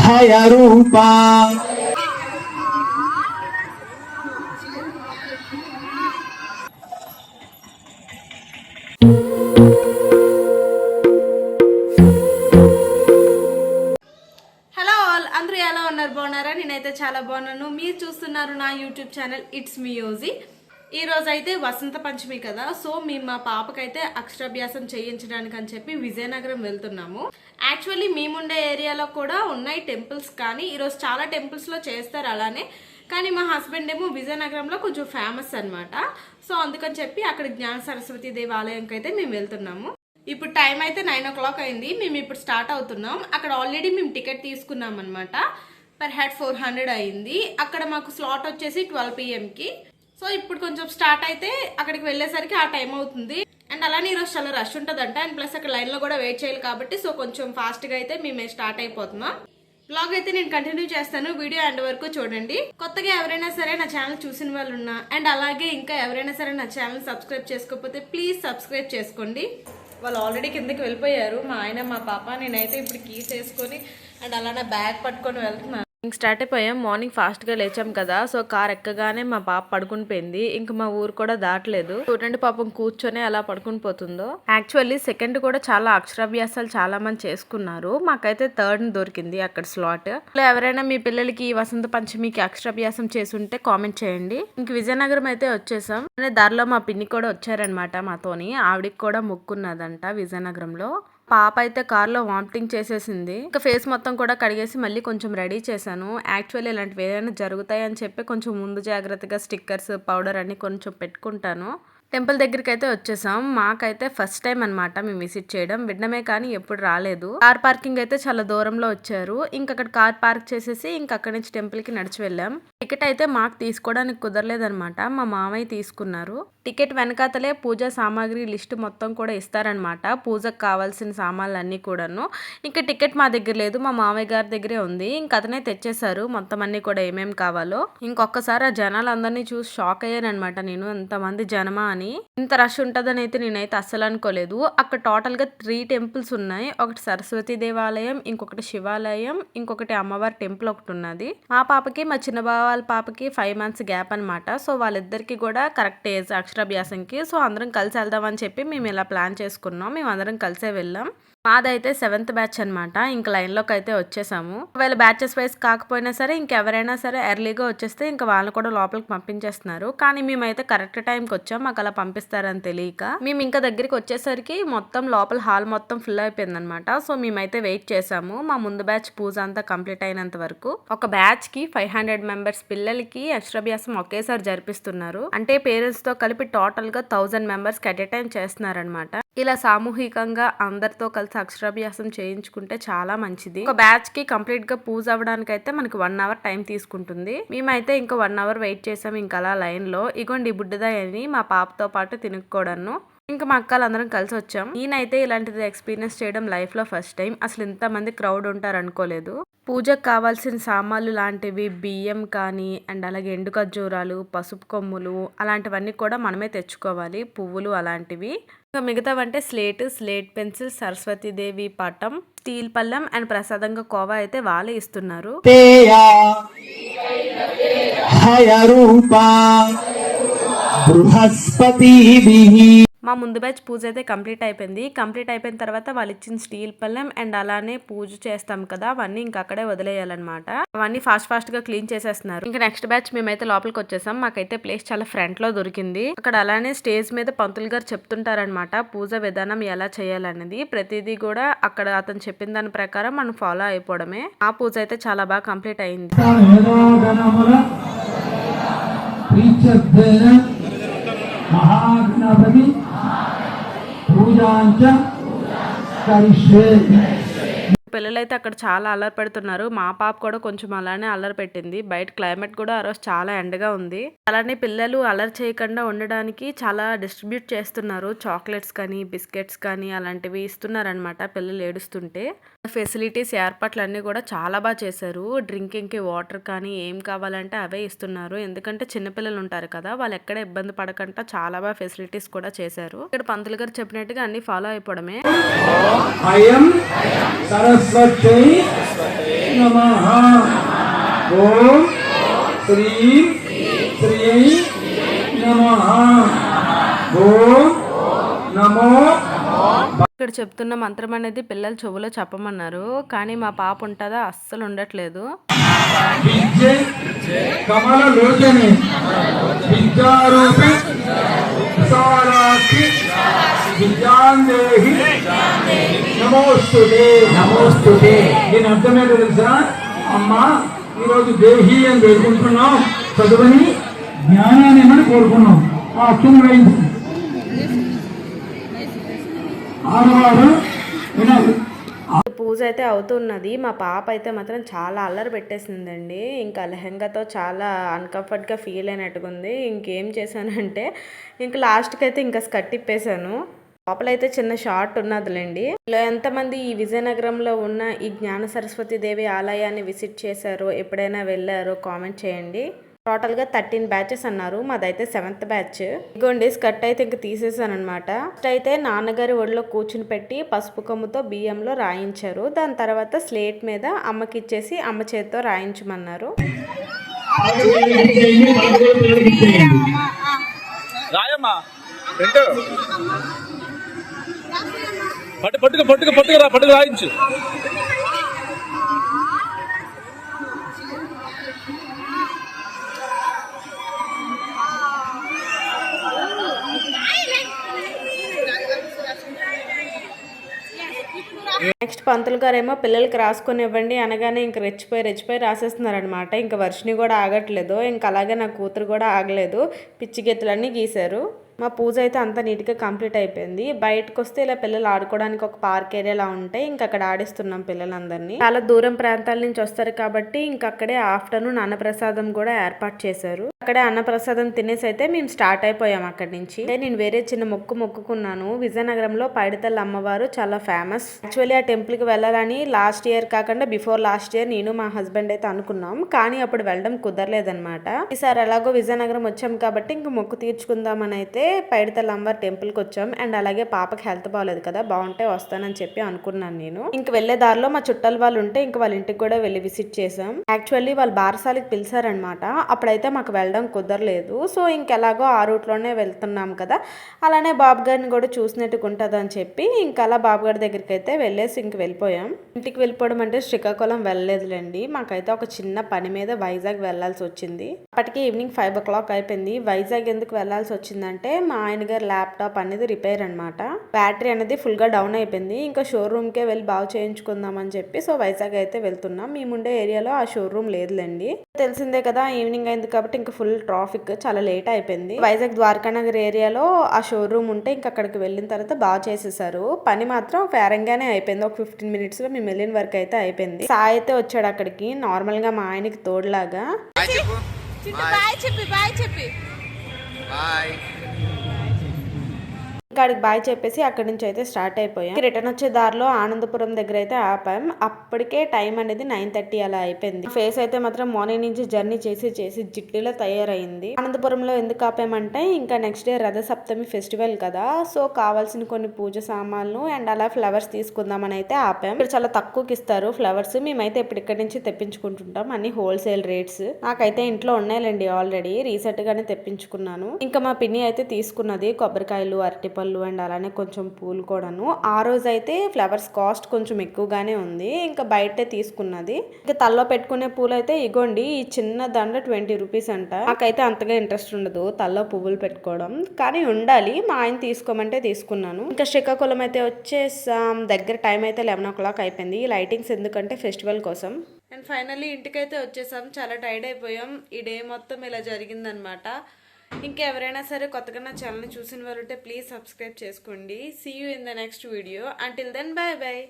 హయ రూపా hello అందరూ ఎలా ఉన్నారు? బాగున్నారా? నేనైతే చాలా బాగున్నాను. మీరు చూస్తున్నారు నా YouTube channel it's me Yoji ఈ రోజు అయితే వసంత పంచమి కదా సో మేము మా పాపకైతే అక్షరాభ్యాసం చేయించడానికి అని చెప్పి విజయనగరం వెళ్తున్నాము. యాక్చువల్లీ మేముండే ఏరియాలో కూడా ఉన్నాయి టెంపుల్స్ కానీ ఈరోజు చాలా టెంపుల్స్లో చేస్తారు అలానే కానీ మా హస్బెండ్ ఏమో విజయనగరంలో కొంచెం ఫేమస్ అనమాట సో అందుకని చెప్పి అక్కడ జ్ఞాన సరస్వతి దేవాలయంకి అయితే మేము వెళ్తున్నాము. ఇప్పుడు టైం అయితే నైన్ ఓ క్లాక్ అయింది మేము ఇప్పుడు స్టార్ట్ అవుతున్నాం. అక్కడ ఆల్రెడీ మేము టికెట్ తీసుకున్నాం అనమాట పర్ హెడ్ ఫోర్ హండ్రెడ్ అయింది. అక్కడ మాకు స్లాట్ వచ్చేసి ట్వెల్వ్ పిఎంకి సో ఇప్పుడు కొంచెం స్టార్ట్ అయితే అక్కడికి వెళ్ళేసరికి ఆ టైం అవుతుంది. అండ్ అలానే ఈరోజు చాలా రష్ ఉంటుందంట. అండ్ ప్లస్ అక్కడ లైన్లో కూడా వెయిట్ చేయాలి కాబట్టి సో కొంచెం ఫాస్ట్గా అయితే మేము స్టార్ట్ అయిపోతున్నాం. బ్లాగ్ అయితే నేను కంటిన్యూ చేస్తాను. వీడియో ఎండ్ వరకు చూడండి. కొత్తగా ఎవరైనా సరే నా ఛానల్ చూసిన వాళ్ళు ఉన్నా అండ్ అలాగే ఇంకా ఎవరైనా సరే నా ఛానల్ సబ్స్క్రైబ్ చేసుకోకపోతే ప్లీజ్ సబ్స్క్రైబ్ చేసుకోండి. వాళ్ళు ఆల్రెడీ కిందకి వెళ్ళిపోయారు. మా ఆయన మా పాప నేనైతే ఇప్పుడు కీస్ వేసుకొని అండ్ అలానే బ్యాగ్ పట్టుకొని వెళ్తున్నాను. స్టార్ట్ అయిపోయాం. మార్నింగ్ ఫాస్ట్గా లేచాం కదా. సో కార్ ఎక్కగానే మా పాప పడుకుని పోయింది. ఇంక మా ఊరు కూడా దాటలేదు. చూడండి పాపం కూర్చొని అలా పడుకుని పోతుందో. యాక్చువల్లీ సెకండ్ కూడా చాలా అక్షరాభ్యాసాలు చాలా మంది చేసుకున్నారు. మాకైతే థర్డ్ దొరికింది అక్కడ స్లాట్. ఎవరైనా మీ పిల్లలకి వసంత పంచమికి అక్షరాభ్యాసం చేసుంటే కామెంట్ చేయండి. ఇంక విజయనగరం అయితే వచ్చేసాం. దారిలో మా పిన్ని కూడా వచ్చారనమాట మాతోని. ఆవిడకి కూడా మొక్కున్నదంట విజయనగరంలో. పాప అయితే కార్లో వామిటింగ్ చేసేసింది. ఇంకా ఫేస్ మొత్తం కూడా కడిగేసి మళ్ళీ కొంచెం రెడీ చేశాను. యాక్చువల్లీ ఇలాంటివి ఏదైనా జరుగుతాయని చెప్పి కొంచెం ముందు జాగ్రత్తగా స్టిక్కర్స్ పౌడర్ అన్ని కొంచెం పెట్టుకుంటాను. టెంపుల్ దగ్గరికి అయితే వచ్చేసాం. మాకైతే ఫస్ట్ టైం అన్నమాట మేము విజిట్ చేయడం. వినడమే కానీ ఎప్పుడు రాలేదు. కార్ పార్కింగ్ అయితే చాలా దూరంలో వచ్చారు. ఇంక అక్కడ కార్ పార్క్ చేసేసి ఇంకక్కడి నుంచి టెంపుల్కి నడిచి వెళ్ళాం. టికెట్ అయితే మాకు తీసుకోవడానికి కుదరలేదనమాట మా మామయ్య తీసుకున్నారు. టికెట్ వెనకాతలే పూజా సామాగ్రి లిస్ట్ మొత్తం కూడా ఇస్తారనమాట పూజకు కావాల్సిన సామాన్లు అన్నీ కూడాను. ఇంకా టికెట్ మా దగ్గర లేదు. మా మామయ్య గారి దగ్గరే ఉంది. ఇంక అతనే తెచ్చేశారు. మొత్తం అన్ని కూడా ఏమేమి కావాలో. ఇంకొకసారి ఆ జనాలందరినీ చూసి షాక్ అయ్యానమాట నేను ఎంతమంది జనమా అని ఇంత రష్ ఉంటుందని అయితే నేనైతే అస్సలు అనుకోలేదు. అక్కడ టోటల్గా త్రీ టెంపుల్స్ ఉన్నాయి. ఒకటి సరస్వతి దేవాలయం ఇంకొకటి శివాలయం ఇంకొకటి అమ్మవారి టెంపుల్ ఒకటి ఉన్నది. మా పాపకి మా చిన్న బావ వాళ్ళ పాపకి ఫైవ్ మంత్స్ గ్యాప్ అనమాట సో వాళ్ళిద్దరికి కూడా కరెక్ట్ ఏజ్ అక్షరాభ్యాసంకి. సో అందరం కలిసి వెళ్దామని చెప్పి మేము ఇలా ప్లాన్ చేసుకున్నాం. మేము అందరం కలిసే వెళ్ళాం. మాదైతే సెవెంత్ బ్యాచ్ అనమాట ఇంక లైన్లోకి అయితే వచ్చేసాము. ఒకవేళ బ్యాచెస్ వైజ్ కాకపోయినా సరే ఇంకెవరైనా సరే ఎర్లీగా వచ్చేస్తే ఇంకా వాళ్ళని కూడా లోపలికి పంపించేస్తున్నారు. కానీ మేమైతే కరెక్ట్ టైంకి వచ్చాం. మాకు అలా పంపిస్తారని తెలియక. మేము ఇంకా దగ్గరికి వచ్చేసరికి మొత్తం లోపల హాల్ మొత్తం ఫుల్ అయిపోయింది అనమాట సో మేమైతే వెయిట్ చేసాము. మా ముందు బ్యాచ్ పూజ అంతా కంప్లీట్ అయినంత వరకు. ఒక బ్యాచ్కి ఫైవ్ హండ్రెడ్ మెంబర్స్ పిల్లలకి అక్షరాభ్యాసం ఒకేసారి జరిపిస్తున్నారు. అంటే పేరెంట్స్తో కలిపి టోటల్గా థౌజండ్ మెంబర్స్కి అట్ ఎ టైం చేస్తున్నారనమాట ఇలా సామూహికంగా అందరితో కలిసి అక్షరాభ్యాసం చేయించుకుంటే చాలా మంచిది. ఒక బ్యాచ్కి కంప్లీట్గా పూజ అవ్వడానికి అయితే మనకి వన్ అవర్ టైం తీసుకుంటుంది. మేమైతే ఇంకా వన్ అవర్ వెయిట్ చేసాం ఇంకా అలా లైన్లో. ఇగోండి బుడ్డదాయని మా పాపతో పాటు తినుక్కోవడాను ఇంకా మా అక్కలు అందరం కలిసి వచ్చాం. నేనైతే ఇలాంటిది ఎక్స్పీరియన్స్ చేయడం లైఫ్లో ఫస్ట్ టైం అసలు ఇంతమంది క్రౌడ్ ఉంటారు అనుకోలేదు. పూజకు కావాల్సిన సామాన్లు లాంటివి బియ్యం కానీ అండ్ అలాగే ఎండు ఖర్జూరాలు పసుపు కొమ్ములు అలాంటివన్నీ కూడా మనమే తెచ్చుకోవాలి. పువ్వులు అలాంటివి. ఇంకా మిగతావంటే స్లేట్ స్లేట్ పెన్సిల్ సరస్వతీదేవి పటం స్టీల్ పళ్ళెం అండ్ ప్రసాదంగా కోవా అయితే వాళ్ళే ఇస్తున్నారు. బృహస్పతి మా ముందు బ్యాచ్ పూజ అయితే కంప్లీట్ అయిపోయింది. కంప్లీట్ అయిపోయిన తర్వాత వాళ్ళు ఇచ్చిన స్టీల్ పళ్ళెం అండ్ అలానే పూజ చేస్తాం కదా అవన్నీ ఇంకా అక్కడే వదిలేయాలన్నమాట. అవన్నీ ఫాస్ట్ ఫాస్ట్గా క్లీన్ చేసేస్తున్నారు. ఇంకా నెక్స్ట్ బ్యాచ్ మేమైతే లోపలికి వచ్చేసాం. మాకైతే ప్లేస్ చాలా ఫ్రంట్లో దొరికింది. అక్కడ అలానే స్టేజ్ మీద పంతులు గారు చెప్తుంటారనమాట పూజ విధానం ఎలా చేయాలనేది. ప్రతిదీ కూడా అక్కడ అతను చెప్పిన దాని ప్రకారం మనం ఫాలో అయిపోవడమే. ఆ పూజ అయితే చాలా బాగా కంప్లీట్ అయింది. महागणपति। पूजा करिष्ये। పిల్లలైతే అక్కడ చాలా అల్లరి పెడుతున్నారు. మా పాప కూడా కొంచెం అలానే అల్లరి పెట్టింది. బయట క్లైమేట్ కూడా ఆ రోజు చాలా ఎండగా ఉంది. అలానే పిల్లలు అల్లరి చేయకుండా ఉండడానికి చాలా డిస్ట్రిబ్యూట్ చేస్తున్నారు. చాక్లెట్స్ కానీ బిస్కెట్స్ కానీ అలాంటివి ఇస్తున్నారనమాట పిల్లలు ఏడుస్తుంటే. ఫెసిలిటీస్ ఏర్పాట్లన్నీ కూడా చాలా బాగా చేశారు. డ్రింకింగ్కి వాటర్ కానీ ఏం కావాలంటే అవే ఇస్తున్నారు. ఎందుకంటే చిన్నపిల్లలు ఉంటారు కదా వాళ్ళు ఎక్కడ ఇబ్బంది పడకుండా చాలా బాగా ఫెసిలిటీస్ కూడా చేశారు. ఇక్కడ పంతులు గారు చెప్పినట్టుగా అన్ని ఫాలో అయిపోవడమే. అయం సరస్వత్యై నమ. ఓం శ్రీం నమ. ఓం నమో ఇక్కడ చెప్తున్న మంత్రం అనేది పిల్లలు చెవులో చెప్పమన్నారు కానీ మా పాప ఉంటుందా? అస్సలు ఉండట్లేదు. విద్యే కమల లోచనే. విద్యారూపి విశాలాక్షి విద్యాందేహి నమోస్తుతే. నమోస్తుతే. దీని అర్థమేంటో తెలుసా? అమ్మా ఈరోజు దేహి అని చదువుని జ్ఞానాన్ని కోరుకున్నాం? ఆ అక్షరం వేయించు. ఆడవారు వినాలి. పూజ అయితే అవుతున్నది. మా పాప అయితే మాత్రం చాలా అల్లరి పెట్టేసిందండి. ఇంకా లెహంగాతో చాలా అన్కంఫర్ట్గా ఫీల్ అయినట్టుగా ఉంది ఇంకేం చేశానంటే ఇంకా లాస్ట్కి అయితే ఇంకా స్కట్ ఇప్పేశాను. లోపలైతే చిన్న షార్ట్ ఉన్నదిలేండి. ఇలా ఎంతమంది ఈ విజయనగరంలో ఉన్న ఈ జ్ఞాన సరస్వతి దేవి ఆలయాన్ని విజిట్ చేశారో ఎప్పుడైనా వెళ్ళారో కామెంట్ చేయండి. టోటల్గా థర్టీన్ బ్యాచెస్ అన్నారు. మాదైతే సెవెంత్ బ్యాచ్. ఇగోండి స్కర్ట్ అయితే ఇంక తీసేసాను అనమాట ఫస్ట్ అయితే నాన్నగారి ఒడిలో కూర్చుని పెట్టి పసుపు కొమ్ముతో బియ్యంలో రాయించారు. దాని తర్వాత స్లేట్ మీద అమ్మకి ఇచ్చేసి అమ్మ చేతితో రాయించమన్నారు. రాయమ్మా. పట్టు పట్టుకు పట్టుకు పట్టుకురా పట్టుకు రాయించు. నెక్స్ట్ పంతులు గారేమో పిల్లలకి రాసుకొనివ్వండి అనగానే ఇంక రెచ్చిపోయి రెచ్చిపోయి రాసేస్తున్నారనమాట ఇంకా వర్షిని కూడా ఆగట్లేదు. ఇంకా అలాగే నా కూతురు కూడా ఆగలేదు. పిచ్చి గీతలన్నీ గీశారు. మా పూజ అయితే అంత నీట్గా కంప్లీట్ అయిపోయింది. బయటకు వస్తే ఇలా పిల్లలు ఆడుకోవడానికి ఒక పార్క్ ఏరియాలా ఉంటే ఇంక అక్కడ ఆడిస్తున్నాం పిల్లలందరినీ. చాలా దూరం ప్రాంతాల నుంచి వస్తారు కాబట్టి ఇంకా అక్కడే ఆఫ్టర్నూన్ అన్నప్రసాదం కూడా ఏర్పాటు చేశారు. అక్కడే అన్నప్రసాదం తినేసి అయితే మేము స్టార్ట్ అయిపోయాం అక్కడి నుంచి. అంటే నేను వేరే చిన్న మొక్కు మొక్కుకున్నాను. విజయనగరంలో పైడితల్లి అమ్మవారు చాలా ఫేమస్. యాక్చువల్లీ ఆ టెంపుల్కి వెళ్ళాలని లాస్ట్ ఇయర్ కాకుండా బిఫోర్ లాస్ట్ ఇయర్ నేను మా హస్బెండ్ అయితే అనుకున్నాం. కానీ అప్పుడు వెళ్ళడం కుదరలేదనమాట ఈసారి ఎలాగో విజయనగరం వచ్చాం కాబట్టి ఇంక మొక్కు తీర్చుకుందామని అయితే పైడితల్లి అమ్మవారి టెంపుల్కి వచ్చాం. అండ్ అలాగే పాపకి హెల్త్ బాగోలేదు కదా బాగుంటే వస్తానని చెప్పి అనుకున్నాను నేను. ఇంక వెళ్ళే దారిలో మా చుట్టాల వాళ్ళు ఉంటే ఇంక వాళ్ళ ఇంటికి కూడా వెళ్ళి విజిట్ చేసాం యాక్చువల్లీ వాళ్ళు బారసాలకి పిలిచారనమాట అప్పుడైతే మాకు వెళ్ళడం కుదరలేదు. సో ఇంకెలాగో ఆ రూట్లోనే వెళ్తున్నాం కదా. అలానే బాబు గారిని కూడా చూసినట్టుగా ఉంటుంది అని చెప్పి ఇంకా అలా బాబు గారి దగ్గరికి అయితే వెళ్ళేసి ఇంక వెళ్ళిపోయాం. ఇంటికి వెళ్ళిపోవడం అంటే శ్రీకాకుళం వెళ్ళలేదులేండి. మాకైతే ఒక చిన్న పని మీద వైజాగ్ వెళ్ళాల్సి వచ్చింది. అప్పటికి ఈవినింగ్ ఫైవ్ ఓ క్లాక్ అయిపోయింది. వైజాగ్ ఎందుకు వెళ్ళాల్సి వచ్చిందంటే మా ఆయన గారి ల్యాప్టాప్ అనేది రిపేర్ అనమాట బ్యాటరీ అనేది ఫుల్గా డౌన్ అయిపోయింది. ఇంకా షోరూమ్ కే వెళ్ళి బాగు చేయించుకుందాం అని చెప్పి సో వైజాగ్ అయితే వెళ్తున్నాం. మేముండే ఏరియాలో ఆ షోరూమ్ లేదులేండి. తెలిసిందే కదా ఈవినింగ్ అయింది కాబట్టి ఇంకా ఫుల్ ట్రాఫిక్ చాలా లేట్ అయిపోయింది. వైజాగ్ ద్వారకానగర్ ఏరియాలో ఆ షోరూమ్ ఉంటే ఇంకా అక్కడికి వెళ్ళిన తర్వాత బాగా చేసేసారు. పని మాత్రం ఫేరంగానే అయిపోయింది. ఒక ఫిఫ్టీన్ మినిట్స్లో మేము వెళ్ళిన వరకు అయితే అయిపోయింది. సాయి అయితే వచ్చాడు అక్కడికి. నార్మల్గా మా ఆయనకి తోడులాగా. బాయ్ చెప్పి బాయ్ చెప్పి. బాయ్. గాడికి బాయ్ చెప్పేసి అక్కడి నుంచి అయితే స్టార్ట్ అయిపోయాం. రిటర్న్ వచ్చే దారిలో ఆనందపురం దగ్గర అయితే ఆపాం. అప్పటికే టైం అనేది నైన్ థర్టీ అలా అయిపోయింది. ఫేస్ అయితే మాత్రం మార్నింగ్ నుంచి జర్నీ చేసి చేసి జిడ్డులో తయారైంది. ఆనందపురంలో ఎందుకు ఆపామంటే ఇంకా next day Ratha Saptami festival కదా సో కావాల్సిన కొన్ని పూజ సామాన్లు అండ్ అలా ఫ్లవర్స్ తీసుకుందామని అయితే ఆపాం. ఇక్కడ చాలా తక్కువకి ఇస్తారు ఫ్లవర్స్. మేమైతే ఇప్పుడు ఇక్కడి నుంచి తెప్పించుకుంటుంటాం అన్ని హోల్సేల్ రేట్స్. నాకైతే ఇంట్లో ఉన్నాయిలేండి ఆల్రెడీ. రీసెంట్ గానే తెప్పించుకున్నాను. ఇంకా మా పిన్ని అయితే తీసుకున్నది కొబ్బరికాయలు అరటిపళ్ళు అండ్ అలానే కొంచెం పూలు కూడాను. ఆ రోజు అయితే ఫ్లవర్స్ కాస్ట్ కొంచెం ఎక్కువగానే ఉంది. ఇంకా బయటే తీసుకున్నది. ఇంకా తల్లో పెట్టుకునే పూలు అయితే ఇగోండి ఈ చిన్న దండ ట్వంటీ రూపీస్ అంట. నాకైతే అంతగా ఇంట్రెస్ట్ ఉండదు తల్లో పువ్వులు పెట్టుకోవడం. కానీ ఉండాలి మా ఆయన తీసుకోమంటే తీసుకున్నాను. ఇంకా శ్రీకాకుళం అయితే వచ్చేసాం. దగ్గర టైం అయితే లెవెన్ ఓ క్లాక్ అయిపోయింది. ఈ లైటింగ్స్ ఎందుకంటే ఫెస్టివల్ కోసం. అండ్ ఫైనల్లీ ఇంటికైతే వచ్చేసాం. చాలా టైర్డ్ అయిపోయాం. ఈ డే మొత్తం ఇలా జరిగిందనమాట. ఇంకెవరైనా సరే కొత్తగా నా ఛానల్ని చూసిన వారు ఉంటే ప్లీజ్ సబ్స్క్రైబ్ చేసుకోండి. See you in the next video until then bye bye